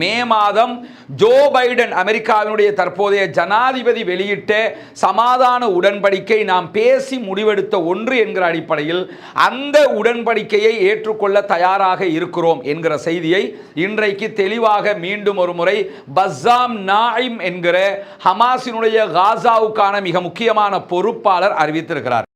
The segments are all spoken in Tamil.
மே மாதம் ஜோ பைடன் அமெரிக்காவினுடைய தற்போதைய ஜனாதிபதி வெளியிட்ட சமாதான உடன்படிக்கை நாம் பேசி முடிவெடுத்த ஒன்று என்கிற அடிப்படையில் அந்த உடன்படிக்கையை ஏற்றுக்கொள்ள தயாராக இருக்கிறோம் என்கிற செய்தியை இன்றைக்கு தெளிவாக மீண்டும் ஒரு முறை பஸ்ஸாம் நாயிம் என்கிற ஹமாஸினுடைய காசாவுக்கான மிக முக்கியமான பொறுப்பாளர் அறிவித்திருக்கிறார்.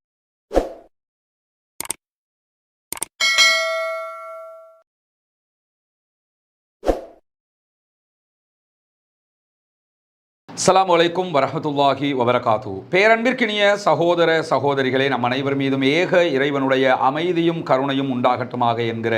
அஸ்லாம் வலைக்கும் வரமத்துல்லாஹி வபரகாத்து. பேரன்பிற்கினிய சகோதர சகோதரிகளே நம் அனைவர் மீதும் ஏக இறைவனுடைய அமைதியும் கருணையும் உண்டாகட்டுமாக என்கிற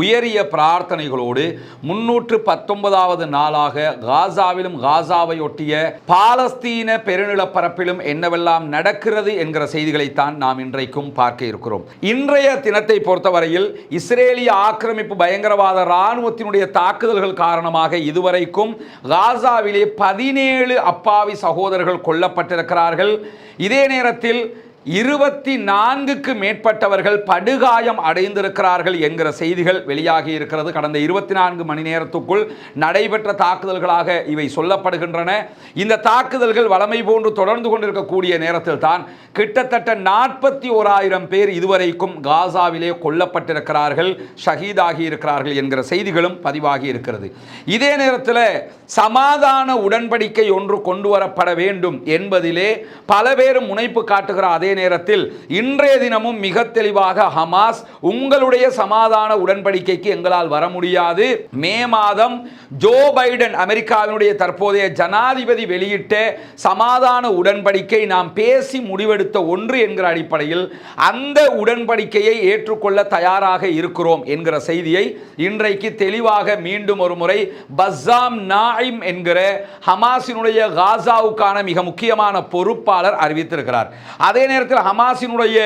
உயரிய பிரார்த்தனைகளோடு முன்னூற்று பத்தொன்பதாவது நாளாக காசாவிலும் காசாவை ஒட்டிய பாலஸ்தீன பெருநிலப்பரப்பிலும் என்னவெல்லாம் நடக்கிறது என்கிற செய்திகளைத்தான் நாம் இன்றைக்கும் பார்க்க இருக்கிறோம். இன்றைய தினத்தை பொறுத்தவரையில் இஸ்ரேலிய ஆக்கிரமிப்பு பயங்கரவாத இராணுவத்தினுடைய தாக்குதல்கள் காரணமாக இதுவரைக்கும் காசாவிலே பதினேழு அப்பாவி சகோதரர்கள் கொல்லப்பட்டிருக்கிறார்கள். இதே நேரத்தில் இருபத்தி நான்குக்கு மேற்பட்டவர்கள் படுகாயம் அடைந்திருக்கிறார்கள் என்கிற செய்திகள் வெளியாகி இருக்கிறது. கடந்த இருபத்தி நான்கு மணி நேரத்துக்குள் நடைபெற்ற தாக்குதல்களாக இவை சொல்லப்படுகின்றன. இந்த தாக்குதல்கள் வளமை போன்று தொடர்ந்து கொண்டிருக்கக்கூடிய நேரத்தில் தான் கிட்டத்தட்ட நாற்பத்தி ஓராயிரம் பேர் இதுவரைக்கும் காசாவிலே கொல்லப்பட்டிருக்கிறார்கள் ஷஹீதாகி இருக்கிறார்கள் என்கிற செய்திகளும் பதிவாகி இருக்கிறது. இதே நேரத்தில் சமாதான உடன்படிக்கை ஒன்று கொண்டு வரப்பட வேண்டும் என்பதிலே பல பேரும் முனைப்பு காட்டுகிற அதே அதே நேரத்தில் இன்றைய தினமும் மிக தெளிவாக ஹமாஸ் உங்களுடைய சமாதான உடன்படிக்கைக்கு எங்களால் வர முடியாது. மே மாதம் ஜோ பைடன் அமெரிக்காவினுடைய தற்போதைய ஜனாதிபதி வெளியிட்ட சமாதான உடன்படிக்கை நாம் பேசி முடிவெடுத்த ஒன்று என்கிற அடிப்படையில் அந்த உடன்படிக்கையை ஏற்றுக்கொள்ள தயாராக இருக்கிறோம் என்கிற செய்தியை இன்றைக்கு தெளிவாக மீண்டும் ஒரு முறை பஸ்ஸாம் நாயிம் என்கிற ஹமாஸினுடைய காசாவுக்கான மிக முக்கியமான பொறுப்பாளர் அறிவித்திருக்கிறார். அதே நேரம் நேரத்தில் ஹமாஸினுடைய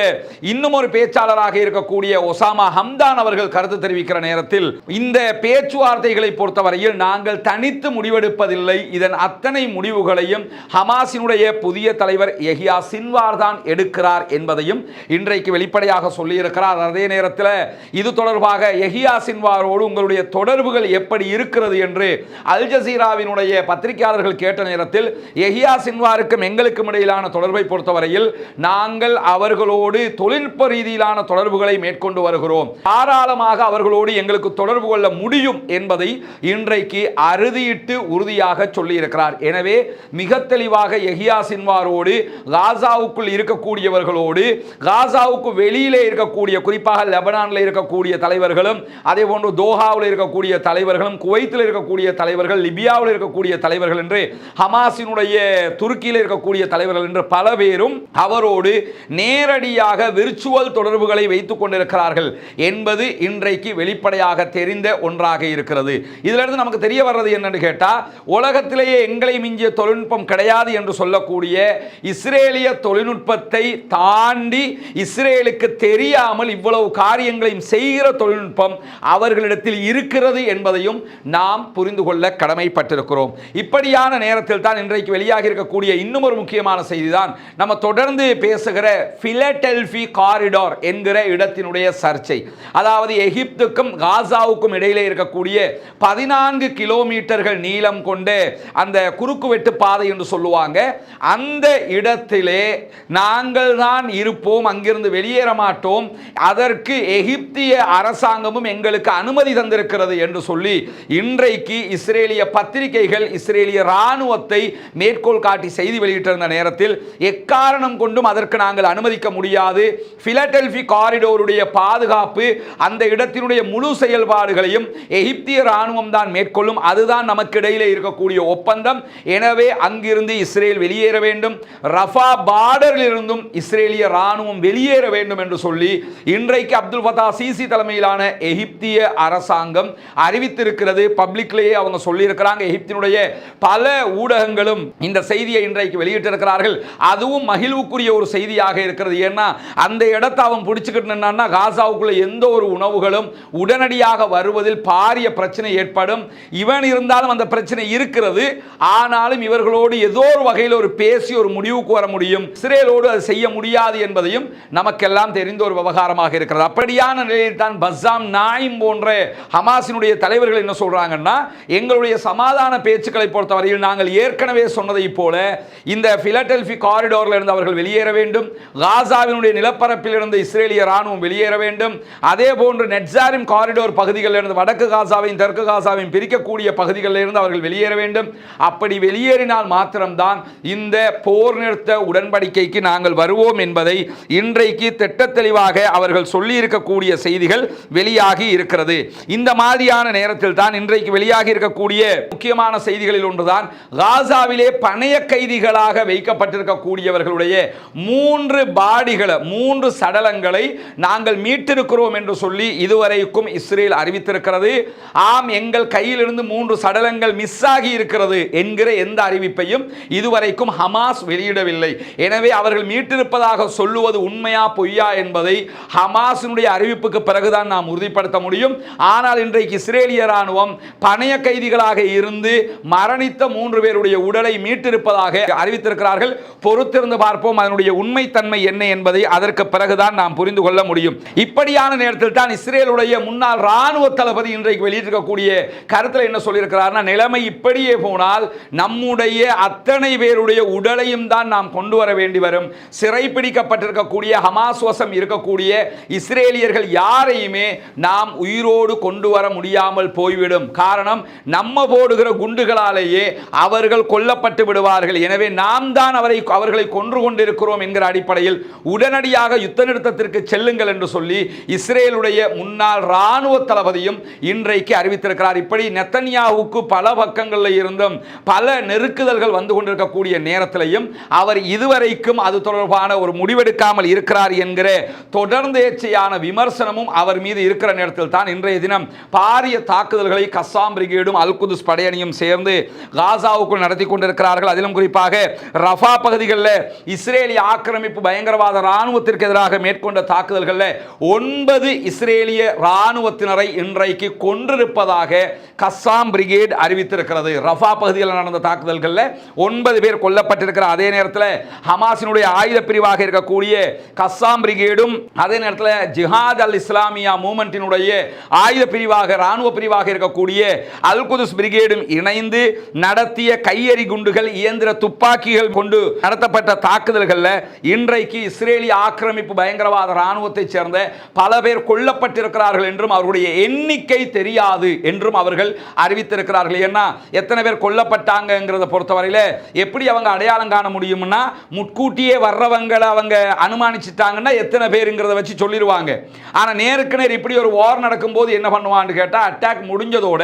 இன்னும் ஒரு பேச்சாளராக இருக்கக்கூடிய ஒசாமா ஹம்தான் அவர்கள் கருத்து தெரிவிக்கிற நேரத்தில் இந்த பேச்சுவார்த்தைகளை பொறுத்தவரையில் நாங்கள் தனித்து முடிவெடுப்பதில்லை. இதன் அத்தனை முடிவுகளையும் ஹமாஸினுடைய புதிய தலைவர் எஹியா சின்வார் தான் எடுக்கிறார் என்பதையும் இன்றைக்கு வெளிப்படையாக சொல்லியிருக்கிறார். அதே நேரத்தில் இது தொடர்பாக எஹியா சின்வாரோடு உங்களுடைய தொடர்புகள் எப்படி இருக்கிறது என்று அல் ஜசீராவினுடைய பத்திரிகையாளர்கள் கேட்ட நேரத்தில் எஹியா சின்வாருக்கும் எங்களுக்கும் இடையிலான தொடர்பை பொறுத்தவரையில் நான் நாங்கள் அவர்களோடு தொழில்நுட்ப ரீதியிலான தொடர்புகளை மேற்கொண்டு வருகிறோம். தாராளமாக அவர்களோடு எங்களுக்கு தொடர்பு கொள்ள முடியும் என்பதை இன்றைக்கு அறுதியிட்டு உறுதியாக சொல்லியிருக்கிறார். எனவே மிக தெளிவாக எஹியா சின்வாரோடு காசாவுக்குள் இருக்கக்கூடியவர்களோடு காசாவுக்கு வெளியிலே இருக்கக்கூடிய குறிப்பாக லெபனானில் இருக்கக்கூடிய தலைவர்களும் அதே போன்று தோஹாவில் இருக்கக்கூடிய தலைவர்களும் குவைத்தில் இருக்கக்கூடிய தலைவர்கள் லிபியாவில் இருக்கக்கூடிய தலைவர்கள் என்று ஹமாஸினுடைய துருக்கியில் இருக்கக்கூடிய தலைவர்கள் என்று பல பேரும் அவரோடு நேரடியாக விர்ச்சுவல் தொடர்புகளை வைத்துக் கொண்டிருக்கிறார்கள் என்பது இன்றைக்கு வெளிப்படையாக தெரிந்த ஒன்றாக இருக்கிறது. இதிலிருந்து நமக்கு தெரிய வர்றது என்னன்னு கேட்டால் உலகத்திலேயே எங்களை மிஞ்சிய தொழில்நுட்பம் கிடையாது என்று சொல்லக்கூடிய இஸ்ரேலிய தொழில்நுட்பத்தை தாண்டி இஸ்ரேலுக்கு தெரியாமல் இவ்வளவு காரியங்களையும் செய்கிற தொழில்நுட்பம் அவர்களிடத்தில் இருக்கிறது என்பதையும் நாம் புரிந்து கொள்ள கடமைப்பட்டிருக்கிறோம். இப்படியான நேரத்தில் தான் இன்றைக்கு வெளியாகி இருக்கக்கூடிய இன்னும் ஒரு முக்கியமான செய்தி தான் நம்ம தொடர்ந்து பேச பேசுகிற பிலடெல்பி காரிடார் என்கிற இடத்தினுடைய சர்ச்சை. அதாவது எகிப்துக்கும் காசாவுக்கும் இடையிலே இருக்கக்கூடிய பதினான்கு கிலோமீட்டர்கள் நீளம் கொண்டு அந்த குறுக்குவெட்டு பாதை என்று சொல்லுவாங்க. அந்த இடத்திலே நாங்கள் தான் இருப்போம் அங்கிருந்து வெளியேற மாட்டோம். அதற்கு எகிப்திய அரசாங்கமும் எங்களுக்கு அனுமதி தந்திருக்கிறது என்று சொல்லி இன்றைக்கு இஸ்ரேலிய பத்திரிகைகள் இஸ்ரேலிய இராணுவத்தை மேற்கோள் காட்டி செய்தி வெளியிட்டிருந்த நேரத்தில் எக்காரணம் கொண்டும் அதற்கு நாங்கள் அனுமதிக்க முடியாது. பிலடெல்பி காரிடோருடைய பாதுகாப்பு அந்த இடத்தினுடைய முழு செயல்பாடுகளையும் எகிப்திய இராணுவம் தான் மேற்கொள்ளும். அதுதான் நமக்கு இடையிலே இருக்கக்கூடிய ஒப்பந்தம். எனவே அங்கிருந்து இஸ்ரேல் வெளியேற வேண்டும். ரஃபா பார்டரில் இருந்தும் இஸ்ரேலிய இராணுவம் வெளியேற வேண்டும் என்று சொல்லி இன்றைக்கு அப்துல் ஃபதா சிசி தலைமையிலான எகிப்திய அரசாங்கம் அறிவித்திருக்கிறது. பப்ளிக்லேயே அவங்க சொல்லியிருக்கிறாங்க. எகிப்தினுடைய பல ஊடகங்களும் இந்த செய்தியை இன்றைக்கு வெளியிட்டிருக்கிறார்கள். அதுவும் மகிழ்வுக்குரிய ஒரு செய்தி. செய்தியாக இருக்கிறது. ஏன்னா அந்த இடத்தை அவன் பிடிச்சிக்கிட்டு நின்னான்னா காசாவுக்குள்ள எந்த ஒரு உணவுகளும் உடனடியாக வருவதில் பாரிய பிரச்சனை ஏற்படும். இவன் இருந்தாலும் அந்த பிரச்சனை இருக்கிறது. ஆனாலும் இவர்களோடு ஏதோ ஒரு வகையில் ஒரு பேசி ஒரு முடிவுக்கு வர முடியும். இஸ்ரேலோடு அது செய்ய முடியாது என்பதையும் நமக்கெல்லாம் தெரிந்த ஒரு விவகாரமாக இருக்கிறது. அப்படியான நிலையில் தான் பஸ்ஸாம் நாயும் போன்ற ஹமாசினுடைய தலைவர்கள் என்ன சொல்றாங்கன்னா எங்களுடைய சமாதான பேச்சுக்களை பொறுத்தவரையில் நாங்கள் ஏற்கனவே சொன்னதை போல இந்த பிலடெல்பி காரிடோரில் இருந்து அவர்கள் வெளியேற வேண்டும். வேண்டும். காசாவினுடைய நிலப்பரப்பில் இருந்து இஸ்ரேலிய ராணுவம் வெளியேற வேண்டும். அதே போன்று நெட்சாரிம் காரிடோர் பகுதிகளில் இருந்து வடக்கு காசாவையும் தெற்கு காசாவையும் பிரிக்கக்கூடிய பகுதிகளில் இருந்து அவர்கள் வெளியேற வேண்டும். அப்படி வெளியேறினால் மாத்திரம்தான் இந்த போர் நிறுத்த உடன்படிக்கைக்கு நாங்கள் வருவோம் என்பதை இன்றைக்கு திட்ட தெளிவாக அவர்கள் சொல்லியிருக்கக்கூடிய செய்திகள் வெளியாகி இருக்கிறது. இந்த மாதிரியான நேரத்தில் தான் இன்றைக்கு வெளியாகி இருக்கக்கூடிய முக்கியமான செய்திகளில் ஒன்றுதான் காசாவிலே பணைய கைதிகளாக வைக்கப்பட்டிருக்கக்கூடியவர்களுடைய மூன்று பாடிகளை மூன்று சடலங்களை நாங்கள் மீட்டிருக்கிறோம் என்று சொல்லி இதுவரைக்கும் இஸ்ரேல் அறிவித்திருக்கிறது. ஆம் எங்கள் கையிலிருந்து மூன்று சடலங்கள் மிஸ் ஆகி இருக்கிறது என்கிற எந்த அறிவிப்பையும் இதுவரைக்கும் ஹமாஸ் வெளியிடவில்லை. எனவே அவர்கள் மீட்டிருப்பதாக சொல்லுவது உண்மையா பொய்யா என்பதை ஹமாஸினுடைய அறிவிப்புக்கு பிறகுதான் நாம் உறுதிப்படுத்த முடியும். ஆனால் இன்றைக்கு இஸ்ரேலிய ராணுவம் பணைய கைதிகளாக இருந்து மரணித்த மூன்று பேருடைய உடலை மீட்டிருப்பதாக அறிவித்திருக்கிறார்கள். பொறுத்திருந்து பார்ப்போம் அதனுடைய உண்மைத்தன்மை என்ன என்பதை அதற்கு பிறகுதான் நாம் புரிந்து கொள்ள முடியும். இப்படியான நேரத்தில் தான் இஸ்ரேலுடைய முன்னாள் ராணுவ தளபதி இன்றைக்கு வெளியிட்டிருக்கக்கூடிய கருத்தில் என்ன சொல்லியிருக்கிறார்னா நிலைமை இப்படியே போனால் நம்முடைய அத்தனை பேருடைய உடலையும் தான் நாம் கொண்டு வர வேண்டி வரும். சிறைப்பிடிக்கப்பட்டிருக்கக்கூடிய ஹமாஸ் வசம் இருக்கக்கூடிய இஸ்ரேலியர்கள் யாரையுமே நாம் உயிரோடு கொண்டு வர முடியாமல் போய்விடும். காரணம் நம்ம போடுகிற குண்டுகளாலேயே அவர்கள் கொல்லப்பட்டு விடுவார்கள். எனவே நாம் தான் அவரை அவர்களை கொன்று கொண்டிருக்கிறோம் என்கிற அடிப்படையில் உடனடியாக யுத்த நிறுத்தத்திற்கு செல்லுங்கள் என்று சொல்லி இஸ்ரேலுடைய முன்னாள் இராணுவ தளபதியும் இன்றைக்கு அறிவித்திருக்கிறார். இப்படி நெத்தன்யாவுக்கு பல பக்கங்களில் இருந்தும் பல நெருக்குதல்கள் வந்து கொண்டிருக்கக்கூடிய நேரத்திலையும் அவர் இதுவரைக்கும் அது தொடர்பான ஒரு முடிவெடுக்காமல் இருக்கிறார் என்கிற தொடர்ந்தேச்சையான விமர்சனமும் அவர் மீது இருக்கிற நேரத்தில் தான் இன்றைய தினம் பாரிய தாக்குதல்களை கஸ்ஸாம் பிரிகேடும் அல்குதுஸ் படையணியும் சேர்ந்து காசாவுக்குள் நடத்தி கொண்டிருக்கிறார்கள். அதிலும் குறிப்பாக ரஃபா பகுதிகளில் இஸ்ரேலிய ஆக்கிரமிப்பு பயங்கரவாத ராணுவத்திற்கு எதிராக மேற்கொண்ட தாக்குதல்களில் ஒன்பது இஸ்ரேலிய ராணுவத்தினரை இன்றைக்கு கொன்றிருப்பதாக கஸ்ஸாம் பிரிகேட் அறிவித்திருக்கிறது. ரஃபா பகுதியில் நடந்த தாக்குதல்களில் ஒன்பது பேர் கொல்லப்பட்டிருக்கிற அதே நேரத்தில் ஹமாஸினுடைய ஆயுத பிரிவாக இருக்கக்கூடிய கஸ்ஸாம் பிரிகேடும் அதே நேரத்தில் ஜிஹாத் அல் இஸ்லாமியா மூமெண்ட்டினுடைய ஆயுத பிரிவாக இராணுவ பிரிவாக இருக்கக்கூடிய அல் குதுஸ் பிரிகேடும் இணைந்து நடத்திய கையெறி குண்டுகள் இயந்திர துப்பாக்கிகள் கொண்டு நடத்தப்பட்ட தாக்குதல்களில் இன்றைக்கு இஸ்ரேலிய ஆக்கிரமிப்பு பயங்கரவாத இராணுவத்தைச் சேர்ந்த பல பேர் கொல்லப்பட்டிருக்கிறார்கள் என்றும் அவருடைய எண்ணிக்கை தெரியாது என்றும் அவர்கள் அறிவித்திருக்கிறார்கள். ஏன்னா எத்தனை பேர் கொல்லப்பட்டாங்கிறத பொறுத்தவரையில் எப்படி அவங்க அடையாளம் காண முடியும்னா முட்கூட்டியே வர்றவங்களை அவங்க அனுமானிச்சிட்டாங்கன்னா எத்தனை பேருங்கிறத வச்சு சொல்லிடுவாங்க ஆனால் நேருக்கு நேர் இப்படி ஒரு வார் நடக்கும்போது என்ன பண்ணுவான்னு கேட்டால் அட்டாக் முடிஞ்சதோட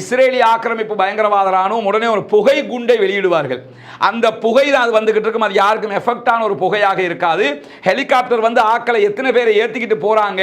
இஸ்ரேலிய ஆக்கிரமிப்பு பயங்கரவாத ராணுவம் உடனே ஒரு புகை குண்டை வெளியிடுவார்கள். அந்த புகை தான் அது வந்துகிட்டு இருக்கும். அது யாருக்கும் எஃபெக்டான ஒரு புகையாக இருக்காது. ஹெலிகாப்டர் வந்து ஆக்களை எத்தனை பேரை ஏற்றிக்கிட்டு போகிறாங்க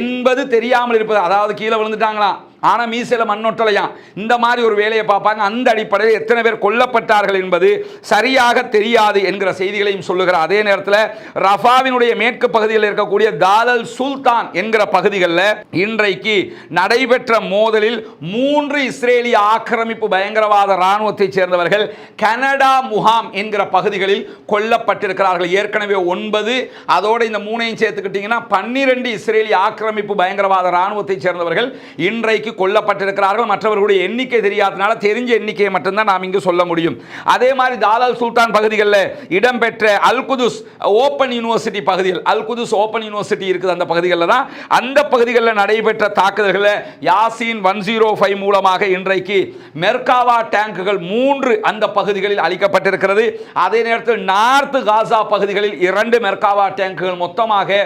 என்பது தெரியாமல் இருப்பது. அதாவது கீழே விழுந்துட்டாங்களாம். ஆனால் மீசையில் மண்ணொட்டலையாம் இந்த மாதிரி ஒரு வேலையை பார்ப்பாங்க. அந்த அடிப்படையில் எத்தனை பேர் கொல்லப்பட்டார்கள் என்பது சரியாக தெரியாது என்கிற செய்திகளையும் சொல்லுகிறார். அதே நேரத்தில் ரஃபாவினுடைய மேற்கு பகுதியில் இருக்கக்கூடிய தாதல் சுல்தான் என்கிற பகுதிகளில் இன்றைக்கு நடைபெற்ற மோதலில் மூன்று இஸ்ரேலிய ஆக்கிரமிப்பு பயங்கரவாத இராணுவத்தைச் சேர்ந்தவர்கள் கனடா முகாம் என்கிற பகுதிகளில் கொல்லப்பட்டிருக்கிறார்கள். ஏற்கனவே ஒன்பது அதோடு இந்த மூணையும் சேர்த்துக்கிட்டிங்கன்னா பன்னிரெண்டு இஸ்ரேலிய ஆக்கிரமிப்பு பயங்கரவாத இராணுவத்தைச் சேர்ந்தவர்கள் இன்றைக்கு கொல்லப்பட்டிருக்கிறார்கள். மற்றவர்களுடைய எண்ணிக்கை தெரியாதனால தெரிஞ்ச எண்ணிக்கையை மட்டும்தான் நாம் இங்கு சொல்ல முடியும். அதே மாதிரி தாலால் சுல்தான் பகுதிகளில் இடம்பெற்ற அல்குதுஸ் ஓப்பன் யூனிவர்சிட்டி பகுதியில் அல்குதுஸ் ஓப்பன் யூனிவர்சிட்டி இருக்குது அந்த பகுதிகளில் தான். அந்த பகுதிகளில் நடைபெற்ற தாக்குதல்களை யாசின் ஒன் ஜீரோ ஃபைவ் மூலமாக இன்றைக்கு மெர்காவா டேங்குகள் மூன்று அந்த பகுதிகளில் அளிக்கப்பட்டிருக்கிறது அதே நேரத்தில் நார்த் காசா பகுதிகளில் இரண்டு மெர்காவா டேங்குகள் மொத்தமாக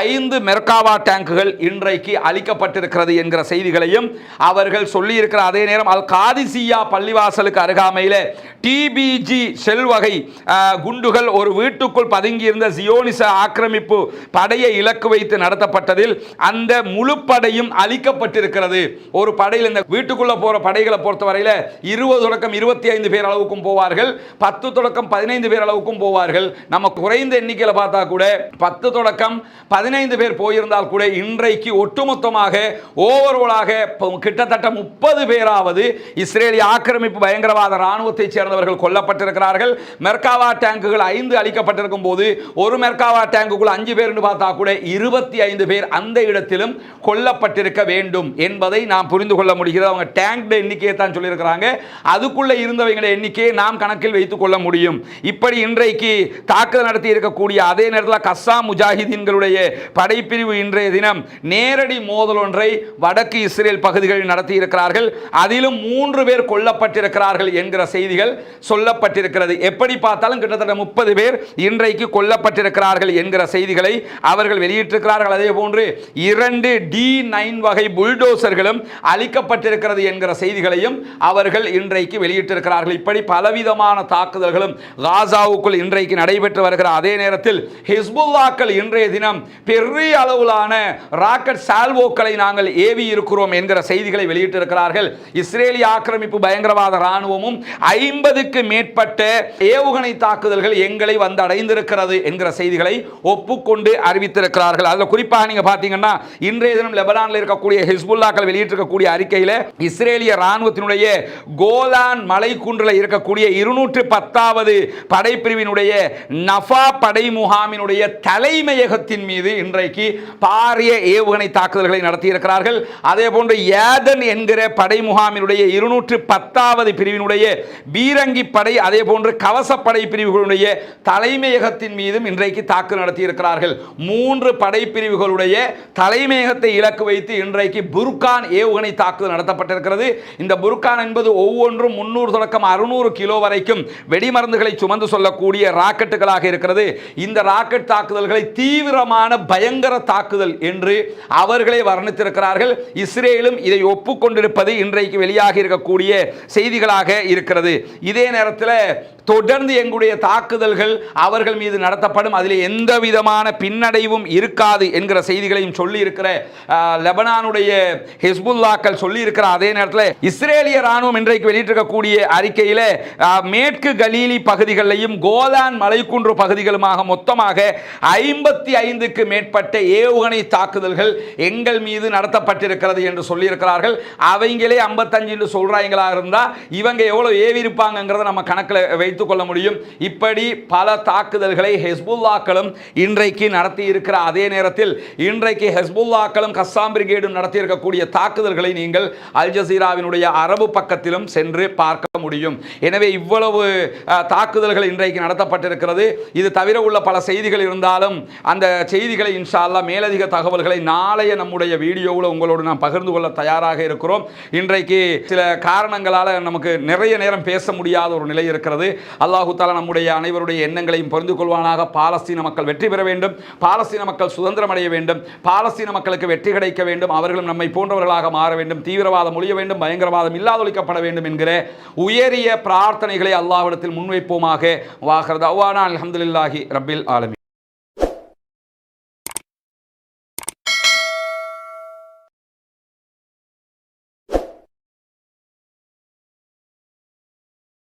ஐந்து மெர்காவா டேங்குகள் இன்றைக்கு அளிக்கப்பட்டிருக்கிறது என்கிற செய்திகளையும் அவர்கள் சொல்லியிருக்கிற அதே நேரம் அல் காதிசியா பள்ளிவாசலுக்கு அருகாமையில் டிபிஜி செல்வகை வகை குண்டுகள் ஒரு வீட்டுக்குள் பதுங்கியிருந்த சியோனிச ஆக்கிரமிப்பு படையை இலக்கு வைத்து நடத்தப்பட்டதில் அந்த முழு படையும் அழிக்கப்பட்டிருக்கிறது. ஒரு படையில் இந்த வீட்டுக்குள்ளே போகிற படைகளை பொறுத்தவரையில் இருபது தொடக்கம் இருபத்தி ஐந்து பேர் அளவுக்கும் போவார்கள் பத்து தொடக்கம் பதினைந்து பேர் அளவுக்கும் போவார்கள். நம்ம குறைந்த எண்ணிக்கையில் பார்த்தா கூட பத்து தொடக்கம் பதினைந்து பேர் போயிருந்தால் கூட இன்றைக்கு ஒட்டுமொத்தமாக ஓவரோலாக கிட்டத்தட்ட முப்பது பேராவது இஸ்ரேலிய ஆக்கிரமிப்பு பயங்கரவாத ராணுவத்தை சேர்ந்தவர்கள் கொல்லப்பட்டிருக்கிறார்கள். மெர்காவா டேங்குகள் ஐந்து அளிக்கப்பட்டிருக்கும் போது ஒரு மெர்காவா டேங்குக்குள் அஞ்சு பேர்னு பார்த்தா கூட இருபத்தி ஐந்து பேர் அந்த இடத்திலும் கொல்லப்பட்டிருக்க வேண்டும் என்பதை நாம் புரிந்து கொள்ள முடிகிறது. அவங்க டேங்க் எண்ணிக்கையை தான் சொல்லியிருக்கிறாங்க. அதுக்குள்ள இருந்தவங்கள எண்ணிக்கையை நாம் கணக்கில் வைத்துக் கொள்ள முடியும். இப்படி இன்றைக்கு தாக்குதல் நடத்தி இருக்கக்கூடிய அதே நேரத்தில் கஸ்ஸாம் முஜாஹிதீன்களுடைய படைப்பிரிவு இன்றைய தினம் நேரடி மோதல் ஒன்றை வடக்கு இஸ்ரேல் பகுதிகளில் நடத்தியிருக்கிறார்கள். அதிலும் மூன்று பேர் கொல்லப்பட்டிருக்கிறார்கள் என்கிற செய்திகள் சொல்லப்பட்டிருக்கிறது. எப்படி பார்த்தாலும் கிட்டத்தட்ட முப்பது பேர் இன்றைக்கு கொல்லப்பட்டிருக்கிறார்கள் என்கிற செய்திகளை அவர்கள் வெளியிட்டிருக்கிறார்கள். அதே போன்று இரண்டு டி நைன் வகை புல்டோசர்களும் அளிக்கப்பட்டிருக்கிறது என்கிற செய்திகளையும் அவர்கள் இன்றைக்கு வெளியிட்டிருக்கிறார்கள். இப்படி பலவிதமான தாக்குதல்களும் காசாவுக்குள் இன்றைக்கு நடைபெற்று வருகிற அதே நேரத்தில் ஹிஸ்புல்லாக்கள் இன்றைய தினம் பெரிய அளவிலான ராக்கெட் சால்வோக்களை நாங்கள் ஏவி இருக்கிறோம் என்கிற செய்திகளை வெளியிட்டிருக்கிறார்கள். இஸ்ரேலிய ஆக்கிரமிப்பு பயங்கரவாத ராணுவமும் ஐம்பதுக்கு மேற்பட்ட ஏவுகணை தாக்குதல்கள் எங்களை வந்து அடைந்திருக்கிறது என்கிற செய்திகளை ஒப்புக்கொண்டு அறிவித்திருக்கிறார்கள். அதில் குறிப்பாக நீங்க பார்த்தீங்கன்னா இன்றைய தினம் லெபனானில் இருக்கக்கூடிய ஹிஸ்புல்லாக்கள் வெளியிட்டிருக்கக்கூடிய அறிக்கையில் இஸ்ரேலிய ராணுவத்தினுடைய கோலான் மலைக்குன்றில் இருக்கக்கூடிய இருநூற்று பத்தாவது படைப்பிரிவினுடைய நஃபா படை முகாமினுடைய தலைமையகத்தின் மீது இன்றைக்கு பாரிய ஏவுகணை தாக்குதல்களை நடத்தியிருக்கிறார்கள். அதே போன்று ஏதன் என்கிற படை முகாமினுடைய இருநூற்று பத்தாவது பிரிவினுடைய பீரங்கி படை அதே போன்று கவசப்படை பிரிவுகளுடைய தலைமையகத்தின் மீதும் இன்றைக்கு தாக்கு நடத்தியிருக்கிறார்கள். மூன்று படைப்பிரிவுகளுடைய தலைமையகத்தை இலக்கு வைத்து இன்றைக்கு புர்கான் ஏவுகணை தாக்குதல் நடத்தப்பட்டிருக்கிறது. இந்த புர்கான் என்பது ஒவ்வொன்றும் முன்னூறு தொடக்கம் அறுநூறு கிலோ வரைக்கும் வெடிமருந்துகளை சுமந்து சொல்லக்கூடிய ராக்கெட்டுகளாக இருக்கிறது. இந்த ராக்கெட் தாக்குதல்களை தீவிரமான பயங்கர தாக்குதல் என்று அவர்களே வர்ணித்திருக்கிறார்கள். இஸ்ரேலும் இதை ஒப்புக்கொண்டிருப்பது இன்றைக்கு வெளியாக இருக்கக்கூடிய செய்திகளாக இருக்கிறது. இதே நேரத்தில் தொடர்ந்து எங்களுடைய தாக்குதல்கள் அவர்கள் மீது நடத்தப்படும். அதில் எந்த விதமான பின்னடைவும் இருக்காது என்கிற செய்திகளையும் சொல்லி இருக்கிற லெபனானுடைய ஹிஸ்புல்லாக்கள் சொல்லியிருக்கிற அதே நேரத்தில் இஸ்ரேலிய ராணுவம் இன்றைக்கு வெளியிட்டிருக்கக்கூடிய அறிக்கையில் மேற்கு கலீலி பகுதிகளிலையும் கோலான் மலைக்குன்று பகுதிகளுமாக மொத்தமாக ஐம்பத்தி ஐந்துக்கு மேற்பட்ட ஏவுகணை தாக்குதல்கள் எங்கள் மீது நடத்தப்பட்டிருக்கிறது என்று சொல்லியிருக்கிறார்கள். அவங்களே ஐம்பத்தஞ்சு என்று சொல்றாங்களா இவங்க எவ்வளவு ஏவி இருப்பாங்கிறத நம்ம கணக்கில் வைத்துக் கொள்ள முடியும். இப்படி பல தாக்குதல்களை ஹெஸ்புல்லாக்களும் இன்றைக்கு நடத்தி இருக்கிற அதே நேரத்தில் இன்றைக்கு ஹெஸ்புல்லாக்களும் கஸ்ஸாம் பிரிகேடும் நடத்தியிருக்கக்கூடிய தாக்குதல்களை நீங்கள் அல் ஜசீராவினுடைய அரபு பக்கத்திலும் சென்று பார்க்க முடியும். எனவே இவ்வளவு தாக்குதல்கள் இன்றைக்கு நடத்தப்பட்டிருக்கிறது. இது தவிர உள்ள பல செய்திகள் இருந்தாலும் அந்த செய்திகளை இன்ஷா மேலதிக தகவல்களை நாளைய நம்முடைய வீடியோவில் உங்களோடு நாம் பகிர்ந்து கொள்ள தயாராக இருக்கிறோம். இன்றைக்கு சில காரணங்களால் நமக்கு நிறைய நேரம் பேச முடியாத ஒரு நிலை இருக்கிறது. அல்லாஹு தாலா நம்முடைய அனைவருடைய எண்ணங்களையும் புரிந்து கொள்வானாக. பாலஸ்தீன மக்கள் வெற்றி பெற வேண்டும். பாலஸ்தீன மக்கள் சுதந்திரம் அடைய வேண்டும். பாலஸ்தீன மக்களுக்கு வெற்றி கிடைக்க வேண்டும். அவர்களும் நம்மை போன்றவர்களாக மாற வேண்டும். தீவிரவாதம் ஒழிய வேண்டும். பயங்கரவாதம் இல்லாதொழிக்கப்பட வேண்டும் என்கிற உயரிய பிரார்த்தனைகளை அல்லாஹ்விடத்தில் முன்வைப்போமாக. வாகர் தவானா அல்ஹம்துலில்லாஹி ரப்பில் ஆலமீன்.